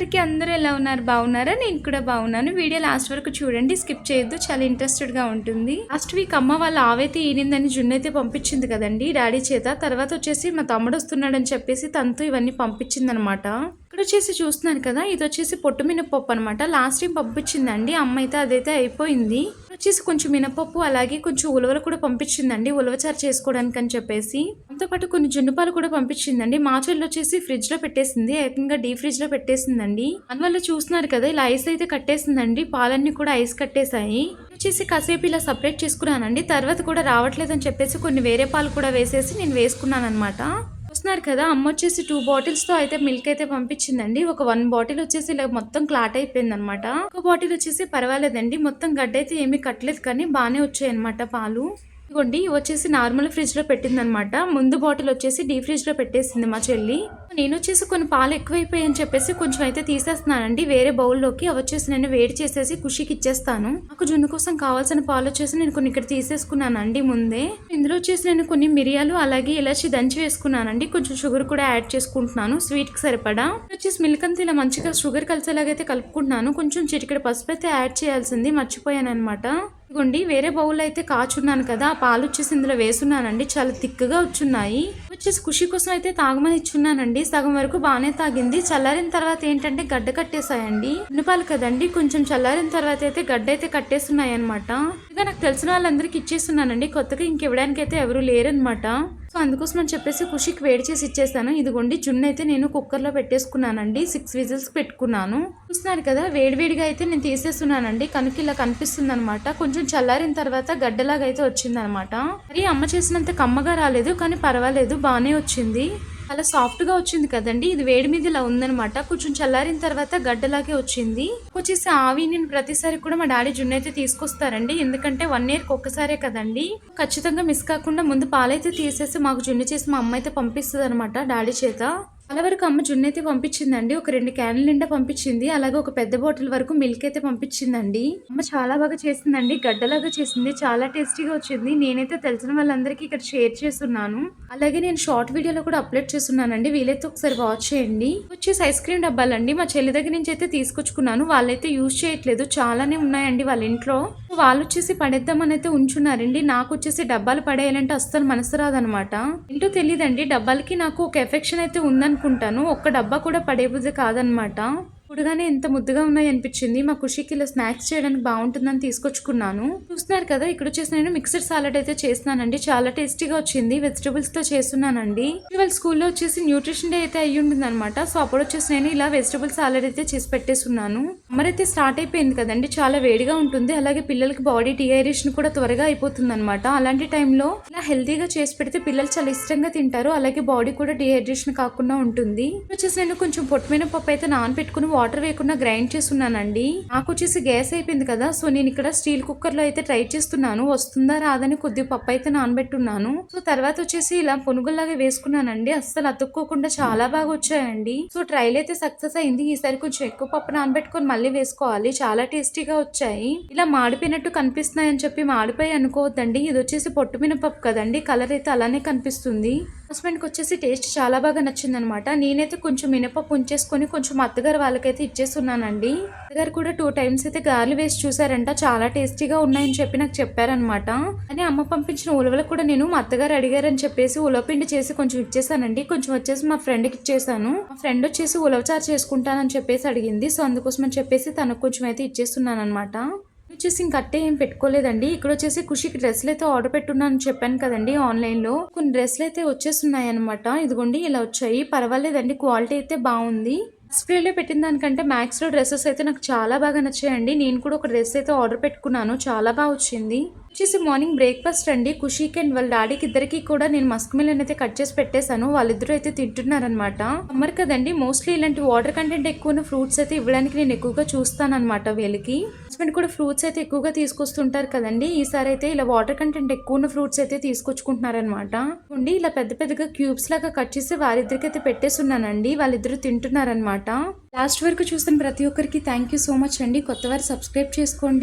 అందరికీ అందరూ ఎలా ఉన్నారు? బాగున్నారా? నేను కూడా బాగున్నాను. వీడియో లాస్ట్ వరకు చూడండి. స్కిప్ చేయొద్దు. చాలా ఇంట్రెస్టెడ్గా ఉంటుంది. లాస్ట్ వీక్ అమ్మ వాళ్ళ ఆవైతే ఈనిందని జున్ను అయితే పంపించింది కదండి. డాడీ చేత. తర్వాత వచ్చేసి మా తమ్ముడు వస్తున్నాడని చెప్పేసి తనతో ఇవన్నీ పంపించింది అనమాట ఇక్కడ వచ్చేసి చూస్తున్నాను కదా. ఇది వచ్చేసి పొట్టు మినపప్పు అనమాట. లాస్ట్ టైం పంపించిందండి. అమ్మ అయితే అదైతే అయిపోయింది. వచ్చేసి కొంచెం మినపప్పు అలాగే కొంచెం ఉలవలు కూడా పంపించిందండి. ఉలవచారు చేసుకోవడానికి అని చెప్పేసి. దాంతోపాటు కొన్ని జున్నుపాలు కూడా పంపించిందండి. మా చెల్లి వచ్చేసి ఫ్రిడ్జ్లో పెట్టేసింది. ఏకంగా డీ ఫ్రిడ్జ్లో పెట్టేసిందండి. అందువల్ల చూస్తున్నారు కదా ఇలా ఐస్ అయితే కట్టేసిందండి. పాలన్నీ కూడా ఐస్ కట్టేశాయి. వచ్చేసి కాసేపు ఇలా సపరేట్ చేసుకున్నానండి. తర్వాత కూడా రావట్లేదని చెప్పేసి కొన్ని వేరే పాలు కూడా వేసేసి నేను వేసుకున్నాను అనమాట చూస్తున్నారు కదా అమ్మ వచ్చేసి టూ బాటిల్స్తో అయితే మిల్క్ అయితే పంపించిందండి. ఒక వన్ బాటిల్ వచ్చేసి ఇలా మొత్తం క్లాట్ అయిపోయింది అనమాట ఒక బాటిల్ వచ్చేసి పర్వాలేదండి మొత్తం గడ్డ అయితే ఏమీ కట్టలేదు కానీ బాగానే వచ్చాయి అనమాట పాలు. ఇదిగోండి వచ్చేసి నార్మల్ ఫ్రిడ్జ్లో పెట్టిందనమాట ముందు బాటిల్ వచ్చేసి డీ ఫ్రిడ్జ్లో పెట్టేసింది మా చెల్లి. నేను వచ్చేసి కొన్ని పాలు ఎక్కువైపోయాయని అని చెప్పేసి కొంచెం అయితే తీసేస్తున్నానండి. వేరే బౌల్లోకి అవి వచ్చేసి నేను వేడి చేసేసి ఖుషికి ఇచ్చేస్తాను. నాకు జున్ను కోసం కావాల్సిన పాలు వచ్చేసి నేను కొన్ని ఇక్కడ తీసేసుకున్నానండి ముందే. ఇందులో వచ్చేసి నేను కొన్ని మిరియాలు అలాగే ఇలాచి దంచి వేసుకున్నానండి. కొంచెం షుగర్ కూడా యాడ్ చేసుకుంటున్నాను. స్వీట్కి సరిపడా వచ్చేసి మిల్క్ అంతా ఇలా మంచిగా షుగర్ కలిసేలాగైతే కలుపుకుంటున్నాను. కొంచెం చిటికెడ పసుపు అయితే యాడ్ చేయాల్సింది. మర్చిపోయాను అనమాట ఇదిగోండి వేరే బౌల్ అయితే కాచున్నాను కదా ఆ పాలు వచ్చేసి ఇందులో వేసున్నానండి చాలా థిక్గా వచ్చున్నాయి. వచ్చేసి ఖుషి కోసం అయితే తాగమని ఇచ్చున్నానండి సగం వరకు బాగానే తాగింది. చల్లారిన తర్వాత ఏంటంటే గడ్డ కట్టేసాయండి ఉన్నపాలు కదండి కొంచెం చల్లారిన తర్వాత అయితే గడ్డ అయితే కట్టేస్తున్నాయి అనమాట ఇక నాకు తెలిసిన వాళ్ళందరికీ ఇచ్చేస్తున్నానండి కొత్తగా ఇంక ఇవ్వడానికి అయితే ఎవరు లేరనమాట సో అందుకోసం అని చెప్పేసి ఖుషికి వేడి చేసి ఇచ్చేస్తాను ఇదిగోండి జున్ను అయితే నేను కుక్కర్లో పెట్టేసుకున్నానండి. సిక్స్ విజిల్స్ పెట్టుకున్నాను. చూస్తున్నారు కదా వేడివేడిగా అయితే నేను తీసేస్తున్నానండి. కనుక ఇలా కనిపిస్తుంది అనమాట కొంచెం చల్లారిన తర్వాత గడ్డలాగా అయితే వచ్చిందనమాట మరి అమ్మ చేసినంత కమ్మగా రాలేదు కానీ పర్వాలేదు బాగానే వచ్చింది. చాలా సాఫ్ట్గా వచ్చింది కదండి. ఇది వేడి మీద ఇలా ఉందనమాట కొంచెం చల్లారిన తర్వాత గడ్డలాగే వచ్చింది. వచ్చేసి ఆవి నేను ప్రతిసారి కూడా మా డాడీ జున్ను అయితే తీసుకొస్తారండి. ఎందుకంటే వన్ ఇయర్కి ఒక్కసారే కదండి. ఖచ్చితంగా మిస్ కాకుండా ముందు పాలైతే తీసేసి మాకు జున్ను చేసి మా అమ్మ అయితే పంపిస్తుంది అనమాట డాడీ చేత. చాలా వరకు అమ్మ జున్ను అయితే పంపించిందండి. ఒక రెండు క్యాన్ల నిండా పంపించింది. అలాగే ఒక పెద్ద బాటిల్ వరకు మిల్క్ అయితే పంపించిందండి. అమ్మ చాలా బాగా చేసిందండి. గడ్డలాగా చేసింది. చాలా టేస్టీగా వచ్చింది. నేనైతే తెలిసిన వాళ్ళందరికీ ఇక్కడ షేర్ చేస్తున్నాను. అలాగే నేను షార్ట్ వీడియోలో కూడా అప్లోడ్ చేస్తున్నానండి. వీలైతే ఒకసారి వాచ్ చేయండి. వచ్చేసి ఐస్ క్రీమ్ డబ్బాలండి. మా చెల్లి దగ్గర నుంచి అయితే తీసుకొచ్చుకున్నాను. వాళ్ళైతే యూజ్ చేయట్లేదు. చాలానే ఉన్నాయండి వాళ్ళ ఇంట్లో. వాళ్ళు వచ్చేసి పడేద్దామని అయితే ఉంచున్నారండి. నాకు వచ్చేసి డబ్బాలు పడేయాలంటే అస్సలు మనసు రాదనమాట. ఏంటో తెలియదండి డబ్బాలకి నాకు ఒక ఎఫెక్షన్ అయితే ఉందనుకుంటాను. ఒక్క డబ్బా కూడా పడేబుద్ది కాదనమాట. చూడగానే ఎంత ముద్దుగా ఉన్నాయి అనిపించింది మా ఖుషికి ఇలా స్నాక్స్ చేయడానికి బాగుంటుందని తీసుకొచ్చుకున్నాను. చూస్తున్నారు కదా ఇక్కడ వచ్చేసి నేను మిక్సర్ సాలడ్ అయితే చేస్తున్నానండి. చాలా టేస్టీగా వచ్చింది. వెజిటబుల్స్తో చేస్తున్నానండి. ఇవాళ స్కూల్లో వచ్చేసి న్యూట్రిషన్ డే అయితే అయ్యి ఉంటుంది అనమాట సో అప్పుడు వచ్చేసి నేను ఇలా వెజిటబుల్ సాలడ్ అయితే చేసి పెట్టేస్తున్నాను సమ్మర్ అయితే స్టార్ట్ అయిపోయింది కదండి. చాలా వేడిగా ఉంటుంది. అలాగే పిల్లలకి బాడీ డిహైడ్రేషన్ కూడా త్వరగా అయిపోతుంది అనమాట అలాంటి టైంలో ఇలా హెల్తీగా చేసి పెడితే పిల్లలు చాలా ఇష్టంగా తింటారు. అలాగే బాడీ కూడా డిహైడ్రేషన్ కాకుండా ఉంటుంది. వచ్చేసి నేను కొంచెం పొట్టుమైన పప్పు అయితే నానబెట్టుకుని వాటర్ వేయకుండా గ్రైండ్ చేస్తున్నానండి. నాకు వచ్చేసి గ్యాస్ అయిపోయింది కదా సో నేను ఇక్కడ స్టీల్ కుక్కర్లో అయితే ట్రై చేస్తున్నాను. వస్తుందా రాదని కొద్ది పప్పు అయితే నానబెట్టున్నాను. సో తర్వాత వచ్చేసి ఇలా పునుగుల్లాగా వేసుకున్నానండి. అస్సలు అతుక్కోకుండా చాలా బాగా వచ్చాయండి. సో ట్రైల్ అయితే సక్సెస్ అయింది. ఈసారి కొంచెం ఎక్కువ పప్పు నానబెట్టుకొని మళ్ళీ వేసుకోవాలి. చాలా టేస్టీగా వచ్చాయి. ఇలా మాడిపోయినట్టు కనిపిస్తున్నాయని చెప్పి మాడిపోయి అనుకోవద్దండి. ఇది వచ్చేసి పొట్టు మినపప్పు కదండి. కలర్ అయితే అలానే కనిపిస్తుంది. హస్బెండ్కి వచ్చేసి టేస్ట్ చాలా బాగా నచ్చింది అనమాట నేనైతే కొంచెం మినపప్పు ఉంచేసుకొని కొంచెం అత్తగారు వాళ్ళకైతే ఇచ్చేస్తున్నానండి అత్తగారు కూడా టూ టైమ్స్ అయితే గార్లు వేసి చూసారంట. చాలా టేస్టీగా ఉన్నాయని చెప్పి నాకు చెప్పారనమాట. అని అమ్మ పంపించిన ఉలవలు కూడా నేను మా అత్తగారు అడిగారని చెప్పేసి ఉలవపిండి చేసి కొంచెం ఇచ్చేసానండి. కొంచెం వచ్చేసి మా ఫ్రెండ్కి ఇచ్చేసాను. మా ఫ్రెండ్ వచ్చేసి ఉలవచారు చేసుకుంటానని చెప్పేసి అడిగింది. సో అందుకోసం అని చెప్పేసి తనకు కొంచెం అయితే ఇచ్చేస్తున్నాను అనమాట వచ్చేసి ఇంకట్టే ఏం పెట్టుకోలేదండి. ఇక్కడ వచ్చేసి ఖుషికి డ్రెస్లు అయితే ఆర్డర్ పెట్టున్నాను చెప్పాను కదండి ఆన్లైన్లో కొన్ని డ్రెస్లు అయితే వచ్చేస్తున్నాయి అనమాట ఇదిగోండి ఇలా వచ్చాయి. పర్వాలేదండి క్వాలిటీ అయితే బాగుంది. స్ప్రేలో పెట్టిన దానికంటే మ్యాక్స్లో డ్రెస్సెస్ అయితే నాకు చాలా బాగా నచ్చాయండి. నేను కూడా ఒక డ్రెస్ అయితే ఆర్డర్ పెట్టుకున్నాను. చాలా బాగా వచ్చింది. వచ్చేసి మార్నింగ్ బ్రేక్ఫాస్ట్ అండి. ఖుషీకి అండ్ వాళ్ళ డాడీకి ఇద్దరికి కూడా నేను మస్క్ మిలన్ అయితే కట్ చేసి పెట్టేశాను. వాళ్ళిద్దరూ అయితే తింటున్నారనమాట సమ్మర్ కదండి. మోస్ట్లీ ఇలాంటి వాటర్ కంటెంట్ ఎక్కువ ఉన్న ఫ్రూట్స్ అయితే ఇవ్వడానికి నేను ఎక్కువగా చూస్తాను అనమాట వీళ్ళకి. హస్బెండ్ కూడా ఫ్రూట్స్ అయితే ఎక్కువగా తీసుకొస్తుంటారు కదండి. ఈసారి అయితే ఇలా వాటర్ కంటెంట్ ఎక్కువ ఉన్న ఫ్రూట్స్ అయితే తీసుకొచ్చుకుంటున్నారనమాట ఉండి ఇలా పెద్ద పెద్దగా క్యూబ్స్ లాగా కట్ చేసి వారిద్దరికి అయితే పెట్టేస్తున్నానండి వాళ్ళిద్దరు తింటున్నారనమాట లాస్ట్ వరకు చూసిన ప్రతి ఒక్కరికి థ్యాంక్ యూ సో మచ్ అండి. కొత్త వారు సబ్స్క్రైబ్ చేసుకోండి.